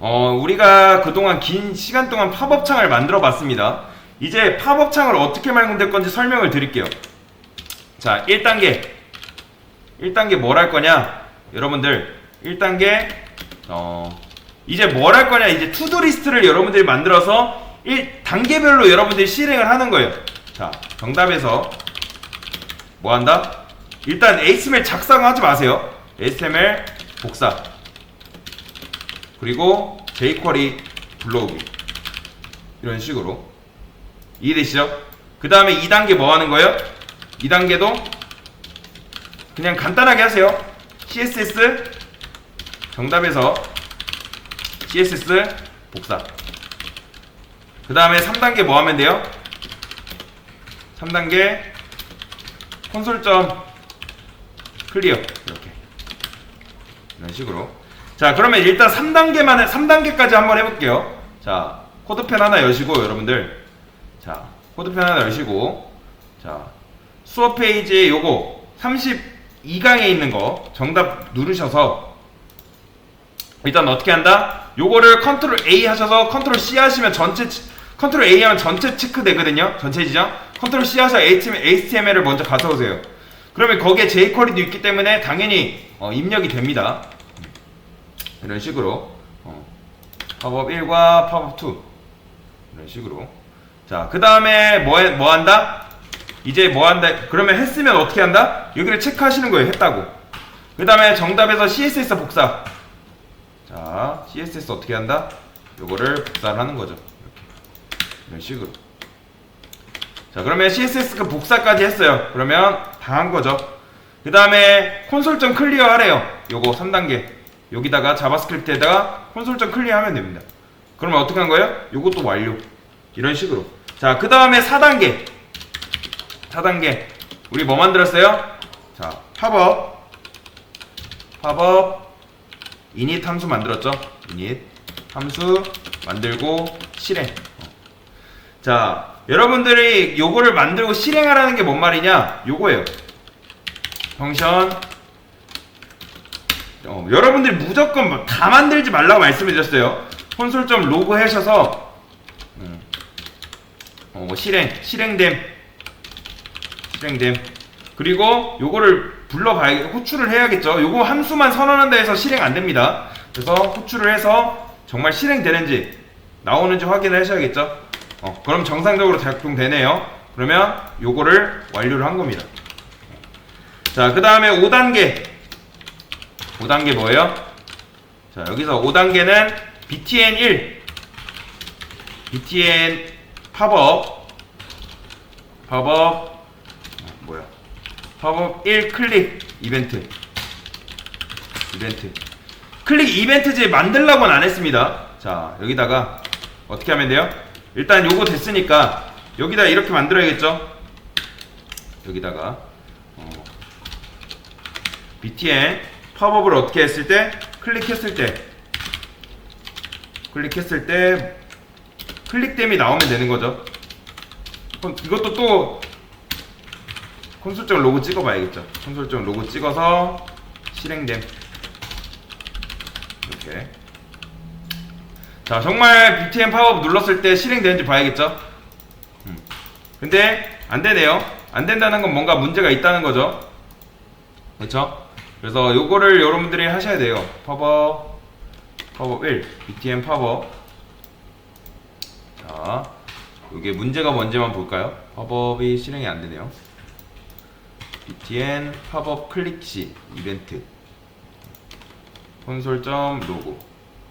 어, 우리가 그동안 긴 시간 동안 팝업창을 만들어 봤습니다. 이제 팝업창을 어떻게 만들 건지 설명을 드릴게요. 자, 1단계. 1단계 뭘 할 거냐? 여러분들, 1단계, 어, 이제 뭘 할 거냐? 이제 투두 리스트를 여러분들이 만들어서 1 단계별로 여러분들이 실행을 하는 거예요. 자, 정답에서 뭐 한다? 일단 HTML 작성하지 마세요. HTML 복사. 그리고 jQuery 불러오기. 이런 식으로. 이해되시죠? 그 다음에 2단계 뭐 하는 거예요? 2단계도 그냥 간단하게 하세요. CSS 정답에서 CSS 복사. 그 다음에 3단계 뭐 하면 돼요? 3단계 콘솔점 클리어 이렇게 이런 식으로 자 그러면 일단 3단계만 3단계까지 한번 해볼게요 자 코드펜 하나 여시고 여러분들 자 코드펜 하나 여시고 자 수업 페이지에 요거 32강에 있는 거 정답 누르셔서 일단 어떻게 한다? 요거를 컨트롤 A 하셔서 컨트롤 C 하시면 전체 치- 컨트롤 A 하면 전체 체크 되거든요. 전체 지정. 컨트롤 C 하셔서 HTML, HTML을 먼저 가져오세요. 그러면 거기에 jQuery도 있기 때문에 당연히 어, 입력이 됩니다. 이런 식으로 어, 팝업 1과 팝업 2 이런 식으로 자그 다음에 뭐, 해- 뭐 한다? 이제 뭐 한다? 그러면 했으면 어떻게 한다? 여기를 체크하시는 거예요. 했다고. 그 다음에 정답에서 CSS 복사. 자, CSS 어떻게 한다? 요거를 복사를 하는 거죠. 이렇게. 이런 식으로. 자, 그러면 CSS 그 복사까지 했어요. 그러면 다 한 거죠. 그 다음에 콘솔점 클리어 하래요. 요거 3단계. 여기다가 자바스크립트에다가 콘솔점 클리어 하면 됩니다. 그러면 어떻게 한 거예요? 요것도 완료. 이런 식으로. 자, 그 다음에 4단계. 4단계. 우리 뭐 만들었어요? 자, 팝업. 팝업. init 함수 만들었죠? init 함수 만들고 실행. 어. 자, 여러분들이 요거를 만들고 실행하라는 게 뭔 말이냐? 요거예요. 펑션. 어, 여러분들이 무조건 뭐다 만들지 말라고 말씀해드렸어요. 콘솔.log 로그 하셔서 음, 어, 뭐 실행, 실행됨, 실행됨. 그리고 요거를 불러봐야 호출을 해야겠죠. 요거 함수만 선언한다 해서 실행 안 됩니다. 그래서 호출을 해서 정말 실행되는지 나오는지 확인을 하셔야겠죠. 어, 그럼 정상적으로 작동되네요. 그러면 요거를 완료를 한 겁니다. 자, 그 다음에 5단계. 5단계 뭐예요? 자, 여기서 5단계는 btn 1. btn 팝업. 팝업. 어, 뭐야? 팝업 1 클릭 이벤트. 이벤트. 클릭 이벤트지 만들라고는 안 했습니다. 자, 여기다가 어떻게 하면 돼요? 일단 요거 됐으니까 여기다 이렇게 만들어야겠죠? 여기다가 어, btn 팝업을 어떻게 했을 때 클릭했을 때 클릭했을 때 클릭됨이 나오면 되는 거죠. 그럼 이것도 또 콘솔점 로고 찍어봐야겠죠. 콘솔점 로고 찍어서 실행됨 이렇게. 자 정말 BTM 팝업 눌렀을 때 실행되는지 봐야겠죠. 음. 근데 안 되네요. 안 된다는 건 뭔가 문제가 있다는 거죠. 그렇죠? 그래서 요거를 여러분들이 하셔야 돼요. 팝업 팝업 1 BTM 팝업 자 이게 문제가 뭔지만 볼까요? 팝업이 실행이 안 되네요. btn 팝업 클릭 시 이벤트. 콘솔.점 로고.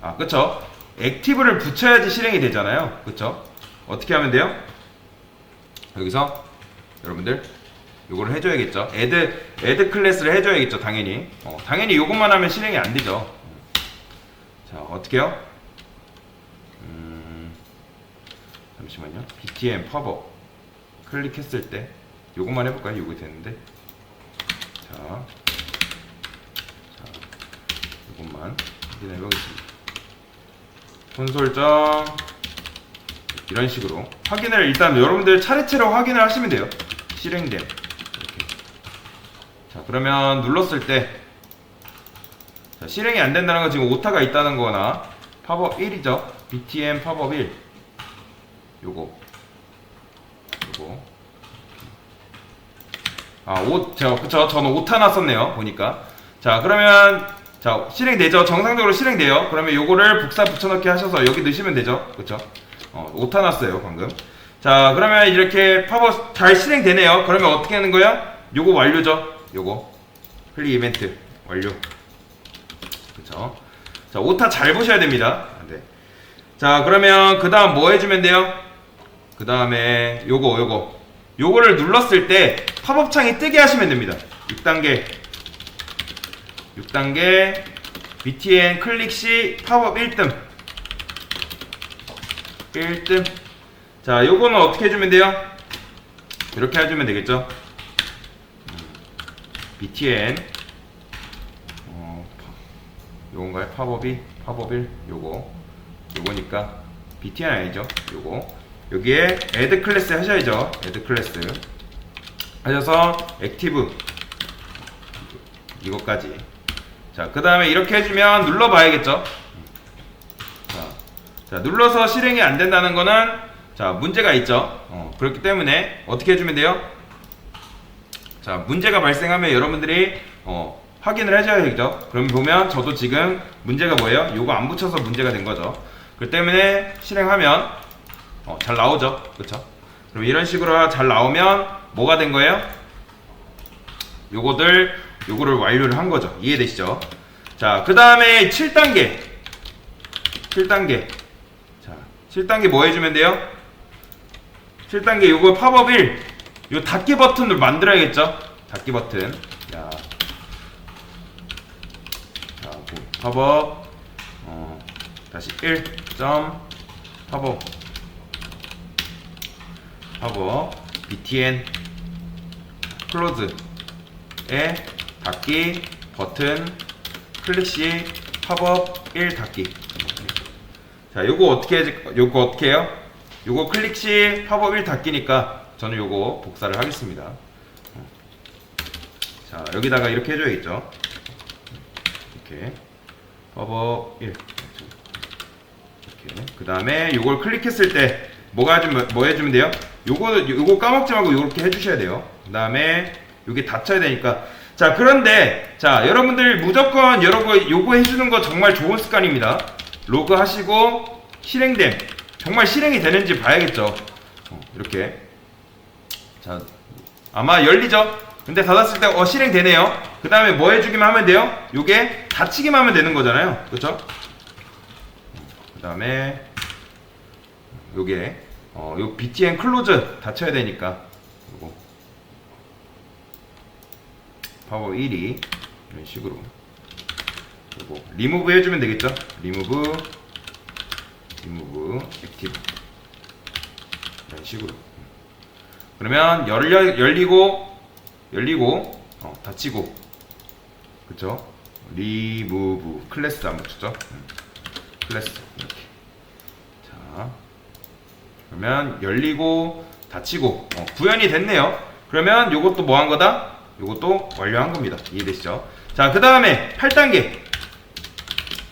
아 그쵸? 액티브를 붙여야지 실행이 되잖아요. 그쵸? 어떻게 하면 돼요? 여기서 여러분들 요거를 해줘야겠죠. 애드 애드 클래스를 해줘야겠죠 당연히. 어, 당연히 요것만 하면 실행이 안 되죠. 자 어떻게요? 음, 잠시만요. Btn 팝업 클릭했을 때 요것만 해볼까요? 요거 됐는데. 자, 자, 이것만 확인해 보겠습니다. 콘솔점. 이런 식으로 확인을 일단 여러분들 차례차례 확인을 하시면 돼요. 실행됨. 자, 그러면 눌렀을 때 자, 실행이 안 된다는 건 지금 오타가 있다는 거나 팝업 1이죠. BTN 팝업 1. 요거. 요거. 아, 5, 제가, 그쵸. 저는 5타 놨었네요. 보니까. 자, 그러면, 자, 실행되죠. 정상적으로 실행돼요. 그러면 요거를 복사 붙여넣기 하셔서 여기 넣으시면 되죠. 그쵸. 어, 5타 놨어요. 방금. 자, 그러면 이렇게 팝업 잘 실행되네요. 그러면 어떻게 하는 거야? 요거 완료죠. 요거. 플리 이벤트 완료. 그쵸. 자, 오타 잘 보셔야 됩니다. 네. 자, 그러면 그 다음 뭐 해주면 돼요? 그 다음에 요거, 요거. 요거를 눌렀을 때 팝업 창이 뜨게 하시면 됩니다. 6단계. 6단계. BTN 클릭 시 팝업 1등. 1등. 자, 요거는 어떻게 해주면 돼요? 이렇게 해주면 되겠죠? 음, BTN. 어, 요건가요? 팝업이 팝업 1 요거 요거니까 BTN 아니죠? 요거 여기에 add 클래스 하셔야죠. add 클래스 하셔서 액티브 이것까지 자 그 다음에 이렇게 해주면 눌러봐야겠죠. 자, 자 눌러서 실행이 안 된다는 거는 자 문제가 있죠. 어, 그렇기 때문에 어떻게 해주면 돼요? 자 문제가 발생하면 여러분들이 어, 확인을 해줘야 되죠. 그럼 보면 저도 지금 문제가 뭐예요? 요거 안 붙여서 문제가 된 거죠. 그 때문에 실행하면 어, 잘 나오죠. 그쵸? 그럼 이런 식으로 잘 나오면 뭐가 된 거예요? 요거들 요거를 완료를 한 거죠. 이해되시죠? 자, 그 다음에 7단계. 7단계. 자, 7단계 뭐 해주면 돼요? 7단계 요거 팝업 1. 요 닫기 버튼을 만들어야겠죠? 닫기 버튼. 자, 자, 뭐, 팝업. 어, 다시 1. 점. 팝업. 팝업. btn. 클로즈 에 닫기 버튼 클릭 시 팝업 1 닫기. 자, 요거 어떻게 해, 요거 어떻게 해요? 요거 클릭 시 팝업 1 닫기니까 저는 요거 복사를 하겠습니다. 자, 여기다가 이렇게 해줘야겠죠. 이렇게 팝업 1 이렇게. 그 다음에 요걸 클릭했을 때 뭐가 해주면 뭐 해주면 돼요? 요거 요거 까먹지 말고 요렇게 해주셔야 돼요. 그 다음에 요게 닫혀야 되니까 자 그런데 자 여러분들 무조건 여러분 요거 해주는 거 정말 좋은 습관입니다. 로그 하시고 실행됨 정말 실행이 되는지 봐야겠죠. 어, 이렇게 자 아마 열리죠. 근데 닫았을 때 어 실행되네요. 그 다음에 뭐 해주기만 하면 돼요? 요게 닫히기만 하면 되는 거잖아요. 그렇죠? 그 다음에 요게 어, 요 BTN 클로즈 닫혀야 되니까 요거 파워 1이 이런 식으로 요거 리무브 해주면 되겠죠? 리무브 리무브 액티브 이런 식으로 그러면 열려 열리고 열리고 어, 닫히고 그쵸? 리무브 클래스 안 붙였죠? 음. 클래스 이렇게 자 그러면 열리고 닫히고 어, 구현이 됐네요 그러면 요것도 뭐 한 거다? 요것도 완료한 겁니다 이해되시죠? 자 그 다음에 8단계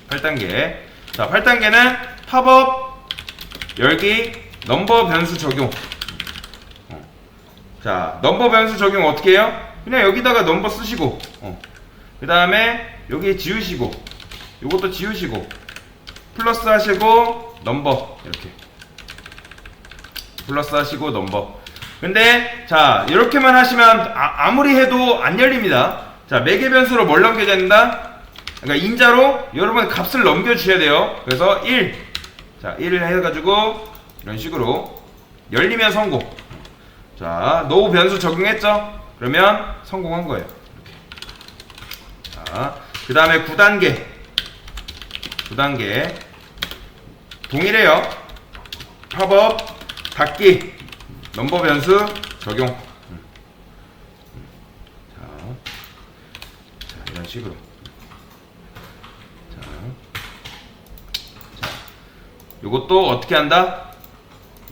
8단계 자 8단계는 팝업 열기 넘버 변수 적용 어. 자 넘버 변수 적용 어떻게 해요? 그냥 여기다가 넘버 쓰시고 어. 그 다음에 여기 지우시고 요것도 지우시고 플러스 하시고 넘버 이렇게. 플러스 하시고 넘버. 근데 자 이렇게만 하시면 아, 무리 해도 안 열립니다. 자 매개 변수로 뭘 넘겨야 된다? 그러니까 인자로 여러분 값을 넘겨 주셔야 돼요. 그래서 1 자, 1을 해가지고 이런 식으로 열리면 성공 자 노후 변수 적용했죠 그러면 성공한 거예요 이렇게 자 그 다음에 9단계 9단계 동일해요. 팝업, 닫기, 넘버 변수 적용. 음. 자, 자 이런 식으로. 자, 자, 요것도 어떻게 한다?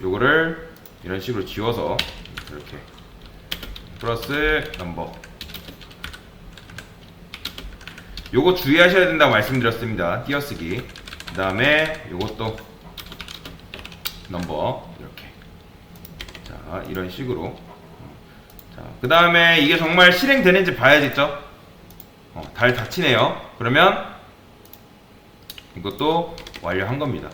요거를 이런 식으로 지워서 이렇게. 플러스 넘버. 요거 주의하셔야 된다고 말씀드렸습니다. 띄어쓰기. 다음에 요것도 넘버. 이렇게. 자 이런 식으로. 자그 다음에 이게 정말 실행되는지 봐야겠죠? 어, 달 닫히네요. 그러면 이것도 완료한 겁니다.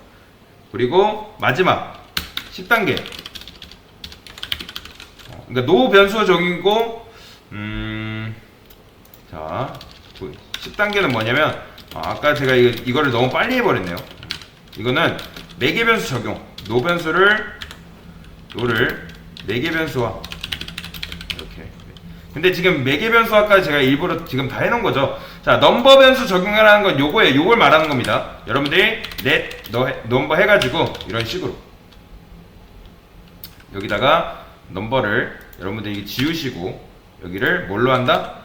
그리고 마지막 10단계. 어, 그러니까 노 변수 적용이고 음, 자 10단계는 뭐냐면 아, 아까 제가 이거, 이거를 너무 빨리 해버렸네요. 이거는 매개 변수 적용. 노 변수를 노를 매개 변수화. 이렇게. 근데 지금 매개 변수화까지 제가 일부러 지금 다 해놓은 거죠. 자 넘버 변수 적용하라는 건 요거예요. 요걸 말하는 겁니다. 여러분들이 넷 너, 넘버 해가지고 이런 식으로. 여기다가 넘버를 여러분들이 지우시고 여기를 뭘로 한다?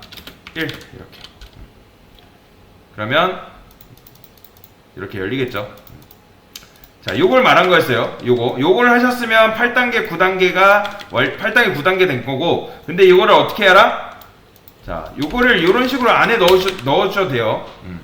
1 이렇게. 그러면 이렇게 열리겠죠? 자 요걸 말한 거였어요. 요거. 요걸 하셨으면 8단계 9단계가 8단계 9단계 된 거고 근데 요거를 어떻게 알아? 자 요거를 이런 식으로 안에 넣으셔, 넣으셔도 돼요. 음.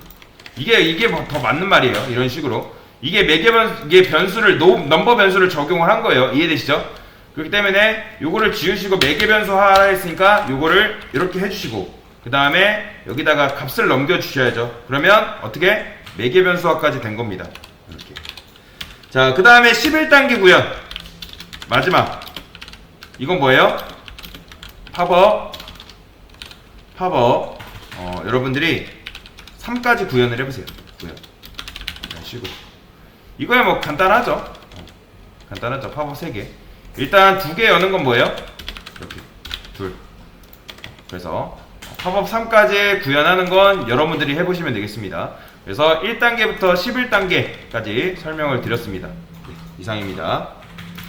이게 이게 뭐더 맞는 말이에요. 이런 식으로. 이게 매개 변 이게 변수를 노, 넘버 변수를 적용을 한 거예요. 이해되시죠? 그렇기 때문에 요거를 지우시고 매개 변수 하라 했으니까 요거를 이렇게 해주시고 그 다음에 여기다가 값을 넘겨 주셔야죠. 그러면 어떻게? 매개 변수화까지 된 겁니다. 이렇게. 자 그 다음에 11단계 구현. 마지막. 이건 뭐예요? 팝업 팝업 어, 여러분들이 3까지 구현을 해보세요. 구현. 이런 식으로 이거야 뭐 간단하죠? 어, 간단하죠. 팝업 3개 일단 두 개 여는 건 뭐예요? 이렇게 둘. 그래서 팝업 3까지 구현하는 건 여러분들이 해보시면 되겠습니다. 그래서 1단계부터 11단계까지 설명을 드렸습니다. 네, 이상입니다